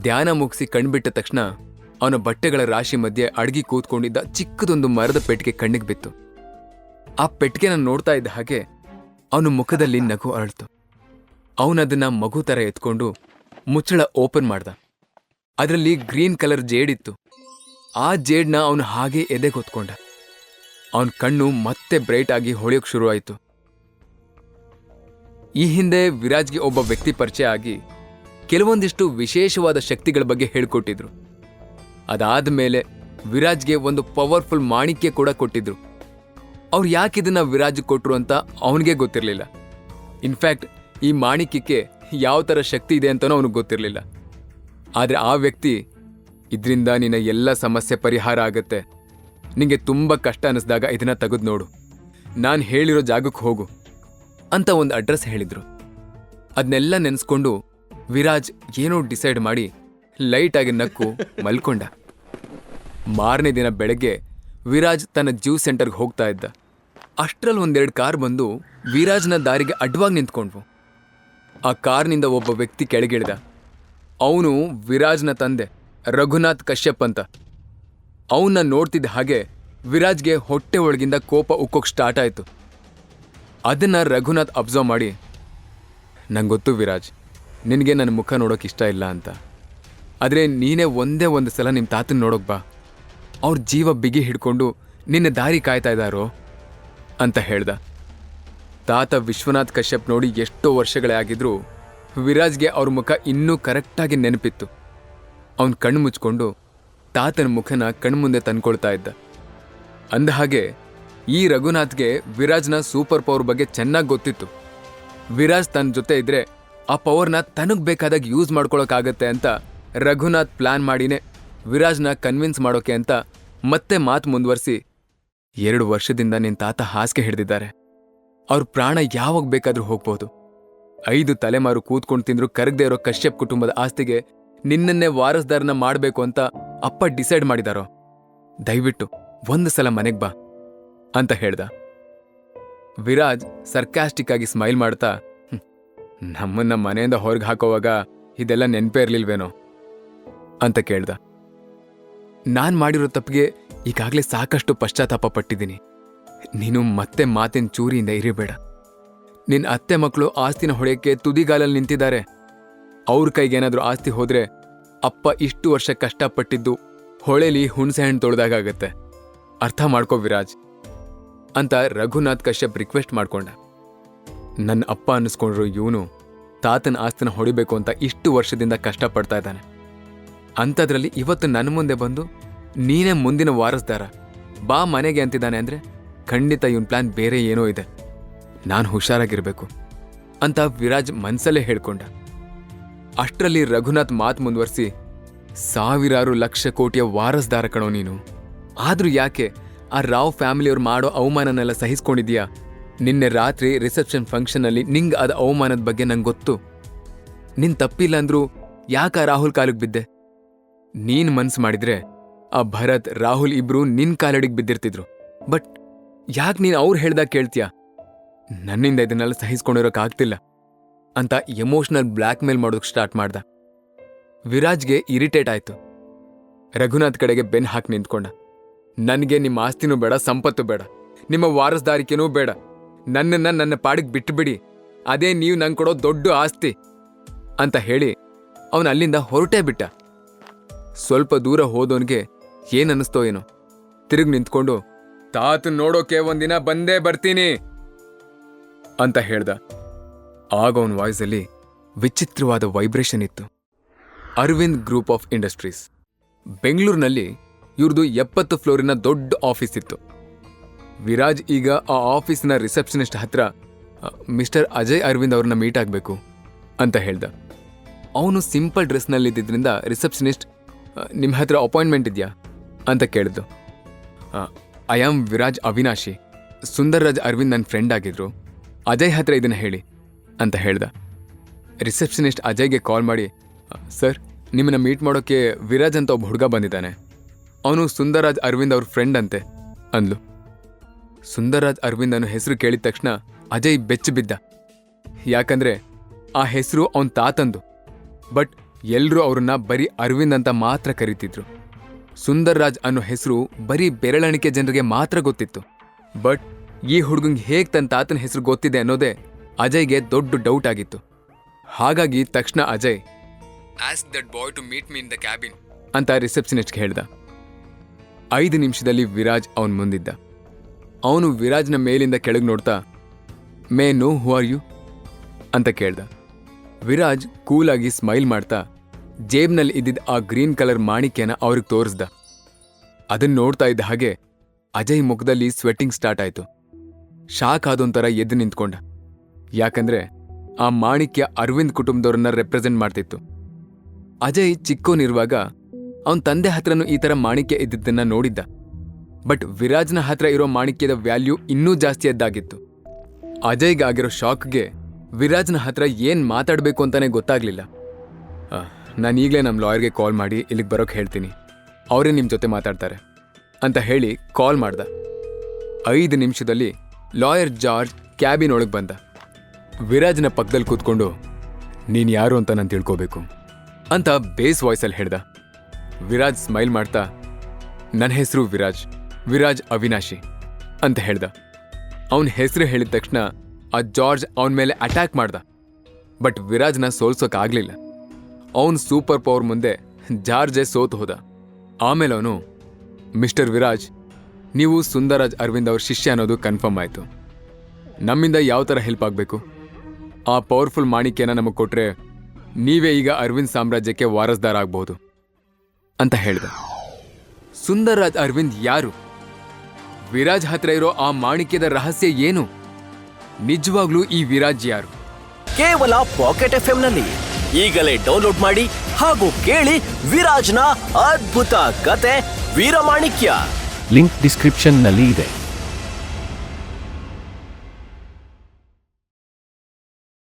ಧ್ಯಾನ ಮುಗಿಸಿ ಕಣ್ಬಿಟ್ಟ ತಕ್ಷಣ ಅವನ ಬಟ್ಟೆಗಳ ರಾಶಿ ಮಧ್ಯೆ ಅಡಗಿ ಕೂತ್ಕೊಂಡಿದ್ದ ಚಿಕ್ಕದೊಂದು ಮರದ ಪೆಟ್ಟಿಗೆ ಕಣ್ಣಿಗೆ ಬಿತ್ತು. ಆ ಪೆಟ್ಟಿಗೆನ ನೋಡ್ತಾ ಇದ್ದ ಹಾಗೆ ಅವನ ಮುಖದಲ್ಲಿ ನಗು ಅರಳ್ತು. ಅವನದನ್ನ ಮಗು ಥರ ಎತ್ಕೊಂಡು ಮುಚ್ಚಳ ಓಪನ್ ಮಾಡ್ದ. ಅದರಲ್ಲಿ ಗ್ರೀನ್ ಕಲರ್ ಜೇಡಿತ್ತು ಆ ಜೇಡ್ನ ಅವನು ಹಾಗೆ ಎದೆಗೊತ್ಕೊಂಡ. ಅವನ ಕಣ್ಣು ಮತ್ತೆ ಬ್ರೈಟ್ ಆಗಿ ಹೊಳೆಯೋಕ್ ಶುರುವಾಯಿತು. ಈ ಹಿಂದೆ ವಿರಾಜ್ಗೆ ಒಬ್ಬ ವ್ಯಕ್ತಿ ಪರಿಚಯ ಆಗಿ ಕೆಲವೊಂದಿಷ್ಟು ವಿಶೇಷವಾದ ಶಕ್ತಿಗಳ ಬಗ್ಗೆ ಹೇಳ್ಕೊಟ್ಟಿದ್ರು. ಅದಾದ ಮೇಲೆ ವಿರಾಜ್ಗೆ ಒಂದು ಪವರ್ಫುಲ್ ಮಾಣಿಕ್ಯ ಕೂಡ ಕೊಟ್ಟಿದ್ರು. ಅವ್ರು ಯಾಕೆ ಇದನ್ನ ವಿರಾಜ್ ಕೊಟ್ರು ಅಂತ ಅವನಿಗೆ ಗೊತ್ತಿರಲಿಲ್ಲ. ಇನ್ಫ್ಯಾಕ್ಟ್ ಈ ಮಾಣಿಕ್ಯಕ್ಕೆ ಯಾವ ಥರ ಶಕ್ತಿ ಇದೆ ಅಂತಲೂ ಅವನಿಗೆ ಗೊತ್ತಿರಲಿಲ್ಲ. ಆದರೆ ಆ ವ್ಯಕ್ತಿ, ಇದರಿಂದ ನಿನ್ನ ಎಲ್ಲ ಸಮಸ್ಯೆ ಪರಿಹಾರ ಆಗುತ್ತೆ. ನಿಂಗೆ ತುಂಬ ಕಷ್ಟ ಅನ್ನಿಸ್ದಾಗ ಇದನ್ನ ತೆಗೆದು ನೋಡು. ನಾನು ಹೇಳಿರೋ ಜಾಗಕ್ಕೆ ಹೋಗು ಅಂತ ಒಂದು ಅಡ್ರೆಸ್ ಹೇಳಿದ್ರು. ಅದನ್ನೆಲ್ಲ ನೆನೆಸ್ಕೊಂಡು ವಿರಾಜ್ ಏನೋ ಡಿಸೈಡ್ ಮಾಡಿ ಲೈಟಾಗಿ ನಕ್ಕು ಮಲ್ಕೊಂಡ. ಮಾರನೇ ದಿನ ಬೆಳಗ್ಗೆ ವಿರಾಜ್ ತನ್ನ ಜ್ಯೂಸ್ ಸೆಂಟರ್ಗೆ ಹೋಗ್ತಾ ಇದ್ದ. ಅಷ್ಟರಲ್ಲಿ ಒಂದೆರಡು ಕಾರ್ ಬಂದು ವಿರಾಜ್ನ ದಾರಿಗೆ ಅಡ್ವಾಗಿ ನಿಂತ್ಕೊಂಡ್ವು. ಆ ಕಾರ್ನಿಂದ ಒಬ್ಬ ವ್ಯಕ್ತಿ ಕೆಳಗಿಳಿದ. ಅವನು ವಿರಾಜ್ನ ತಂದೆ, ರಘುನಾಥ್ ಕಶ್ಯಪ್ ಅಂತ. ಅವನ್ನ ನೋಡ್ತಿದ್ದ ಹಾಗೆ ವಿರಾಜ್ಗೆ ಹೊಟ್ಟೆ ಒಳಗಿಂದ ಕೋಪ ಉಕ್ಕೋಕ್ ಸ್ಟಾರ್ಟ್ ಆಯಿತು. ಅದನ್ನ ರಘುನಾಥ್ ಅಬ್ಸರ್ವ್ ಮಾಡಿ, ನಂಗೊತ್ತು ಗೊತ್ತು ವಿರಾಜ್ ನಿನಗೆ ನನ್ನ ಮುಖ ನೋಡೋಕೆ ಇಷ್ಟ ಇಲ್ಲ ಅಂತ. ಆದರೆ ನೀನೇ ಒಂದೇ ಒಂದು ಸಲ ನಿಮ್ಮ ತಾತನ ನೋಡೋಕೆ ಬಾ. ಅವ್ರ ಜೀವ ಬಿಗಿ ಹಿಡ್ಕೊಂಡು ನಿನ್ನ ದಾರಿ ಕಾಯ್ತಾ ಇದ್ದಾರೋ ಅಂತ ಹೇಳ್ದ. ತಾತ ವಿಶ್ವನಾಥ್ ಕಶ್ಯಪ್ ನೋಡಿ ಎಷ್ಟೋ ವರ್ಷಗಳೇ ಆಗಿದ್ರೂ ವಿರಾಜ್ಗೆ ಅವ್ರ ಮುಖ ಇನ್ನೂ ಕರೆಕ್ಟಾಗಿ ನೆನಪಿತ್ತು. ಅವನ್ ಕಣ್ಣು ಮುಚ್ಕೊಂಡು ತಾತನ ಮುಖನ ಕಣ್ಮುಂದೆ ತಂದ್ಕೊಳ್ತಾ ಇದ್ದ. ಅಂದ ಹಾಗೆ ಈ ರಘುನಾಥ್ಗೆ ವಿರಾಜ್ನ ಸೂಪರ್ ಪವರ್ ಬಗ್ಗೆ ಚೆನ್ನಾಗಿ ಗೊತ್ತಿತ್ತು. ವಿರಾಜ್ ತನ್ನ ಜೊತೆ ಇದ್ರೆ ಆ ಪವರ್ನ ತನಗ್ ಬೇಕಾದಾಗ ಯೂಸ್ ಮಾಡ್ಕೊಳಕ್ಕಾಗತ್ತೆ ಅಂತ ರಘುನಾಥ್ ಪ್ಲಾನ್ ಮಾಡಿನೇ ವಿರಾಜ್ನ ಕನ್ವಿನ್ಸ್ ಮಾಡೋಕೆ ಅಂತ ಮತ್ತೆ ಮಾತು ಮುಂದುವರಿಸಿ ಎರಡು ವರ್ಷದಿಂದ ನಿನ್ ತಾತ ಹಾಸಿಗೆ ಹಿಡಿದಿದ್ದಾರೆ. ಅವ್ರ ಪ್ರಾಣ ಯಾವಾಗ ಬೇಕಾದ್ರೂ ಹೋಗ್ಬೋದು. ಐದು ತಲೆಮಾರು ಕೂತ್ಕೊಂಡು ತಿಂದ್ರು ಕರಗದೆ ಇರೋ ಕಶ್ಯಪ್ ಕುಟುಂಬದ ಆಸ್ತಿಗೆ ನಿನ್ನನ್ನೇ ವಾರಸ್ದಾರನ ಮಾಡಬೇಕು ಅಂತ ಅಪ್ಪ ಡಿಸೈಡ್ ಮಾಡಿದಾರೋ? ದಯವಿಟ್ಟು ಒಂದು ಸಲ ಮನೆಗ್ ಬಾ ಅಂತ ಹೇಳ್ದ. ವಿರಾಜ್ ಸರ್ಕಾಸ್ಟಿಕ್ ಆಗಿ ಸ್ಮೈಲ್ ಮಾಡ್ತಾ "ಹ್ಮ್, ನಮ್ಮನ್ನ ಮನೆಯಿಂದ ಹೊರಗೆ ಹಾಕೋವಾಗ ಇದೆಲ್ಲ ನೆನಪೇ ಇರ್ಲಿಲ್ವೇನೋ ಅಂತ ಕೇಳ್ದ. ನಾನ್ ಮಾಡಿರೋ ತಪ್ಪಿಗೆ ಈಗಾಗಲೇ ಸಾಕಷ್ಟು ಪಶ್ಚಾತ್ತಾಪ ಪಟ್ಟಿದ್ದೀನಿ. ನೀನು ಮತ್ತೆ ಮಾತಿನ ಚೂರಿಯಿಂದ ಇರಿಬೇಡ. ನಿನ್ನ ಅತ್ತೆ ಮಕ್ಕಳು ಆಸ್ತಿನ ಹೊಡೆಯಕ್ಕೆ ತುದಿಗಾಲಲ್ಲಿ ನಿಂತಿದ್ದಾರೆ. ಅವ್ರ ಕೈಗೇನಾದ್ರೂ ಆಸ್ತಿ ಹೋದ್ರೆ ಅಪ್ಪ ಇಷ್ಟು ವರ್ಷ ಕಷ್ಟಪಟ್ಟಿದ್ದು ಹೊಳೆಲಿ ಹುಣಸೆ ಹಣ್ಣು ತೊಳೆದಾಗತ್ತೆ ಅರ್ಥ ಮಾಡ್ಕೋ ವಿರಾಜ್ ಅಂತ ರಘುನಾಥ್ ಕಶ್ಯಪ್ ರಿಕ್ವೆಸ್ಟ್ ಮಾಡ್ಕೊಂಡ. ನನ್ನ ಅಪ್ಪ ಅನ್ನಿಸ್ಕೊಂಡ್ರು ಇವನು ತಾತನ ಆಸ್ತಿನ ಹೊಡಿಬೇಕು ಅಂತ ಇಷ್ಟು ವರ್ಷದಿಂದ ಕಷ್ಟಪಡ್ತಾ ಇದ್ದಾನೆ. ಅಂಥದ್ರಲ್ಲಿ ಇವತ್ತು ನನ್ನ ಮುಂದೆ ಬಂದು ನೀನೇ ಮುಂದಿನ ವಾರಸ್ದಾರ. ಬಾ ಮನೆಗೆ ಅಂತಿದ್ದಾನೆ ಅಂದರೆ ಖಂಡಿತ ಇವನ್ ಪ್ಲಾನ್ ಬೇರೆ ಏನೋ ಇದೆ. ನಾನು ಹುಷಾರಾಗಿರಬೇಕು ಅಂತ ವಿರಾಜ್ ಮನಸಲ್ಲೇ ಹೇಳ್ಕೊಂಡ. ಅಷ್ಟರಲ್ಲಿ ರಘುನಾಥ್ ಮಾತು ಮುಂದುವರಿಸಿ, ಸಾವಿರಾರು ಲಕ್ಷ ಕೋಟಿಯ ವಾರಸ್ದಾರ ಕಣೋ ನೀನು. ಆದರೂ ಯಾಕೆ ಆ ರಾವ್ ಫ್ಯಾಮಿಲಿಯವ್ರು ಮಾಡೋ ಅವಮಾನನೆಲ್ಲ ಸಹಿಸ್ಕೊಂಡಿದ್ಯಾ ನಿನ್ನೆ ರಾತ್ರಿ ರಿಸೆಪ್ಷನ್ ಫಂಕ್ಷನಲ್ಲಿ ನಿಂಗ್ ಅದ ಅವಮಾನದ ಬಗ್ಗೆ ನಂಗೆ ಗೊತ್ತು. ನಿನ್ ತಪ್ಪಿಲ್ಲ ಅಂದ್ರೂ ಯಾಕ ರಾಹುಲ್ ಕಾಲಿಗೆ ಬಿದ್ದೆ? ನೀನ್ ಮನ್ಸು ಮಾಡಿದ್ರೆ ಆ ಭರತ್, ರಾಹುಲ್ ಇಬ್ರು ನಿನ್ ಕಾಲಡಿಗೆ ಬಿದ್ದಿರ್ತಿದ್ರು. ಬಟ್ ಯಾಕ್ ನೀನ್ ಅವ್ರು ಹೇಳ್ದಾಗ ಕೇಳ್ತೀಯ? ನನ್ನಿಂದ ಇದನ್ನೆಲ್ಲ ಸಹಿಸ್ಕೊಂಡಿರೋಕ್ಕಾಗ್ತಿಲ್ಲ ಅಂತ ಎಮೋಷನಲ್ ಬ್ಲ್ಯಾಕ್ ಮೇಲ್ ಮಾಡೋದಕ್ಕೆ ಸ್ಟಾರ್ಟ್ ಮಾಡ್ದ. ವಿರಾಜ್ಗೆ ಇರಿಟೇಟ್ ಆಯ್ತು. ರಘುನಾಥ್ ಕಡೆಗೆ ಬೆನ್ ಹಾಕಿ ನಿಂತ್ಕೊಂಡ. ನನಗೆ ನಿಮ್ಮ ಆಸ್ತಿನೂ ಬೇಡ, ಸಂಪತ್ತು ಬೇಡ. ನಿಮ್ಮ ವಾರಸ್ದಾರಿಕೆನೂ ಬೇಡ. ನನ್ನನ್ನ ನನ್ನ ಪಾಡಿಗೆ ಬಿಟ್ಟುಬಿಡಿ ಅದೇ ನೀವು ನಂಗೆ ಕೊಡೋ ದೊಡ್ಡ ಆಸ್ತಿ ಅಂತ ಹೇಳಿ ಅವನು ಅಲ್ಲಿಂದ ಹೊರಟೇ ಬಿಟ್ಟ. ಸ್ವಲ್ಪ ದೂರ ಹೋದವನಿಗೆ ಏನನ್ನಿಸ್ತೋ ಏನೋ. ತಿರುಗಿ ನಿಂತ್ಕೊಂಡು, ತಾತ ನೋಡೋಕೆ ಒಂದಿನ ಬಂದೇ ಬರ್ತೀನಿ ಅಂತ ಹೇಳ್ದ. ಆಗ ಅವನ ವಾಯ್ಸಲ್ಲಿ ವಿಚಿತ್ರವಾದ ವೈಬ್ರೇಷನ್ ಇತ್ತು. Arvind group of industries. ಬೆಂಗಳೂರಿನಲ್ಲಿ ಇವ್ರದ್ದು ಎಪ್ಪತ್ತು ಫ್ಲೋರಿನ ದೊಡ್ಡ ಆಫೀಸ್ ಇತ್ತು. ವಿರಾಜ್ ಈಗ ಆ ಆಫೀಸ್ನ ರಿಸೆಪ್ಷನಿಸ್ಟ್ ಹತ್ರ "ಅ, ಮಿಸ್ಟರ್ ಅಜಯ್ ಅರವಿಂದ್ ಅವ್ರನ್ನ ಮೀಟ್ ಆಗಬೇಕು ಅಂತ ಹೇಳ್ದ. ಅವನು ಸಿಂಪಲ್ ಡ್ರೆಸ್ನಲ್ಲಿದ್ದರಿಂದ ರಿಸೆಪ್ಷನಿಸ್ಟ್ ನಿಮ್ಮ ಹತ್ರ ಅಪಾಯಿಂಟ್ಮೆಂಟ್ ಇದೆಯಾ? ಅಂತ ಕೇಳಿದ್ದು ಐ ಆಮ್ ವಿರಾಜ್ ಅವಿನಾಶಿ. ಸುಂದರ್ ರಾಜ್ ಅರವಿಂದ್ ನನ್ನ ಫ್ರೆಂಡ್ ಆಗಿದ್ರು. ಅಜಯ್ ಹತ್ರ ಇದನ್ನು ಹೇಳಿ ಅಂತ ಹೇಳ್ದ. ರಿಸೆಪ್ಷನಿಸ್ಟ್ ಅಜಯ್ಗೆ ಕಾಲ್ ಮಾಡಿ ಸರ್ ನಿಮ್ಮನ್ನ ಮೀಟ್ ಮಾಡೋಕ್ಕೆ ವಿರಾಜ್ ಅಂತ ಒಬ್ಬ ಹುಡುಗ ಬಂದಿದ್ದಾನೆ. ಅವನು ಸುಂದರ್ ರಾಜ್ ಅರವಿಂದ್ ಅವ್ರ ಫ್ರೆಂಡ್ ಅಂತೆ ಅಂದ್ಲು. ಸುಂದರಾಜ್ ಅರವಿಂದ್ ಅನ್ನೋ ಹೆಸರು ಕೇಳಿದ ತಕ್ಷಣ ಅಜಯ್ ಬೆಚ್ಚು ಬಿದ್ದ ಯಾಕಂದ್ರೆ ಆ ಹೆಸರು ಅವನ್ ತಾತಂದು. ಬಟ್ ಎಲ್ಲರೂ ಅವ್ರನ್ನ ಬರೀ ಅರವಿಂದ್ ಅಂತ ಮಾತ್ರ ಕರೀತಿದ್ರು. ಸುಂದರ್ರಾಜ್ ಅನ್ನೋ ಹೆಸರು ಬರೀ ಬೆರಳಣಿಕೆ ಜನರಿಗೆ ಮಾತ್ರ ಗೊತ್ತಿತ್ತು. ಬಟ್ ಈ ಹುಡುಗಂಗೆ ಹೇಗ್ ತನ್ನ ತಾತನ ಹೆಸರು ಗೊತ್ತಿದೆ ಅನ್ನೋದೇ ಅಜಯ್ಗೆ ದೊಡ್ಡ ಡೌಟ್ ಆಗಿತ್ತು. ಹಾಗಾಗಿ ತಕ್ಷಣ Ajay ask that boy to meet me in the cabin ಅಂತ ರಿಸೆಪ್ಷನಿಸ್ಟ್ಗೆ ಹೇಳ್ದ. ಐದು ನಿಮಿಷದಲ್ಲಿ ವಿರಾಜ್ ಅವನ್ ಮುಂದಿದ್ದ. ಅವನು ವಿರಾಜ್ನ ಮೇಲಿಂದ ಕೆಳಗೆ ನೋಡ್ತಾ, may know, who are you? ಅಂತ ಕೇಳ್ದ. ವಿರಾಜ್ ಕೂಲಾಗಿ ಸ್ಮೈಲ್ ಮಾಡ್ತಾ, ಜೇಬ್ನಲ್ಲಿ ಇದ್ದಿದ್ದ ಆ ಗ್ರೀನ್ ಕಲರ್ ಮಾಣಿಕ್ಯನ ಅವ್ರಿಗೆ ತೋರಿಸ್ದ. ಅದನ್ನ ನೋಡ್ತಾ ಇದ್ದ ಹಾಗೆ ಅಜಯ್ ಮುಖದಲ್ಲಿ ಸ್ವೆಟ್ಟಿಂಗ್ ಸ್ಟಾರ್ಟ್ ಆಯ್ತು. ಶಾಕ್ ಆದೊಂಥರ ಎದ್ದು ನಿಂತ್ಕೊಂಡ. ಯಾಕಂದ್ರೆ ಆ ಮಾಣಿಕ್ಯ ಅರವಿಂದ್ ಕುಟುಂಬದವ್ರನ್ನ ರೆಪ್ರೆಸೆಂಟ್ ಮಾಡ್ತಿತ್ತು. ಅಜಯ್ ಚಿಕ್ಕೋನಿರುವಾಗ ಅವನ ತಂದೆ ಹತ್ರನೂ ಈ ತರ ಮಾಣಿಕ್ಯ ಇದ್ದಿದ್ದನ್ನ ನೋಡಿದ್ದ. ಬಟ್ ವಿರಾಜ್ನ ಹತ್ರ ಇರೋ ಮಾಣಿಕ್ಯದ ವ್ಯಾಲ್ಯೂ ಇನ್ನೂ ಜಾಸ್ತಿ ಎದ್ದಾಗಿತ್ತು. ಅಜಯ್ಗೆ ಆಗಿರೋ ಶಾಕ್ಗೆ ವಿರಾಜ್ನ ಹತ್ರ ಏನ್ ಮಾತಾಡಬೇಕು ಅಂತಾನೆ ಗೊತ್ತಾಗ್ಲಿಲ್ಲ. ನಾನು ಈಗಲೇ ನಮ್ಮ ಲಾಯರ್ಗೆ ಕಾಲ್ ಮಾಡಿ ಇಲ್ಲಿಗೆ ಬರೋಕೆ ಹೇಳ್ತೀನಿ. ಅವರೇ ನಿಮ್ಮ ಜೊತೆ ಮಾತಾಡ್ತಾರೆ ಅಂತ ಹೇಳಿ ಕಾಲ್ ಮಾಡ್ದ. ಐದು ನಿಮಿಷದಲ್ಲಿ ಲಾಯರ್ ಜಾರ್ಜ್ ಕ್ಯಾಬಿನ್ ಒಳಗೆ ಬಂದ. ವಿರಾಜ್ನ ಪಕ್ಕದಲ್ಲಿ ಕೂತ್ಕೊಂಡು, ನೀನು ಯಾರು ಅಂತ ನಾನು ತಿಳ್ಕೋಬೇಕು? ಅಂತ ಬೇಸ್ ವಾಯ್ಸಲ್ಲಿ ಹೇಳ್ದ. ವಿರಾಜ್ ಸ್ಮೈಲ್ ಮಾಡ್ತಾ ನನ್ನ ಹೆಸರು ವಿರಾಜ್ ವಿರಾಜ್ ಅವಿನಾಶಿ ಅಂತ ಹೇಳ್ದ. ಅವನ ಹೆಸರು ಹೇಳಿದ ತಕ್ಷಣ ಆ ಜಾರ್ಜ್ ಅವನ ಮೇಲೆ ಅಟ್ಯಾಕ್ ಮಾಡ್ದ. ಬಟ್ ವಿರಾಜ್ನ ಸೋಲ್ಸೋಕ್ಕಾಗ್ಲಿಲ್ಲ ಅವನ್ ಸೂಪರ್ ಪವರ್ ಮುಂದೆ ಜಾರ್ಜೆ ಸೋತು ಹೋದ. ಆಮೇಲೆ ಅವನು ಮಿಸ್ಟರ್ ವಿರಾಜ್, ನೀವು ಸುಂದರಾಜ್ ಅರವಿಂದ್ ಅವ್ರ ಶಿಷ್ಯ ಅನ್ನೋದು ಕನ್ಫರ್ಮ್ ಆಯಿತು. ನಮ್ಮಿಂದ ಯಾವ ಥರ ಹೆಲ್ಪ್ ಆಗಬೇಕು? ಆ ಪವರ್ಫುಲ್ ಮಾಣಿಕ್ಯನ ನಮಗೆ ಕೊಟ್ರೆ ನೀವೇ ಈಗ ಅರವಿಂದ್ ಸಾಮ್ರಾಜ್ಯಕ್ಕೆ ವಾರಸ್ದಾರ ಆಗಬಹುದು ಅಂತ ಹೇಳ್ದ. ಸುಂದರ್ರಾಜ್ ಅರವಿಂದ್ ಯಾರು? ವಿರಾಜ್ ಹತ್ರ ಇರೋ ಆ ಮಾಣಿಕ್ಯದ ರಹಸ್ಯ ಏನು? ನಿಜವಾಗ್ಲೂ ಈ ವಿರಾಜ್ ಯಾರು? ಕೇವಲ ಪಾಕೆಟ್ ಎಫ್ನಲ್ಲಿ ಈಗಲೇ ಡೌನ್ಲೋಡ್ ಮಾಡಿ ಹಾಗೂ ಕೇಳಿ ವಿರಾಜ್ನ ಅದ್ಭುತ ಕತೆ ವೀರಮಾಣಿಕ್ಯ. ಲಿಂಕ್ ಡಿಸ್ಕ್ರಿಪ್ಷನ್ನಲ್ಲಿ ಇದೆ.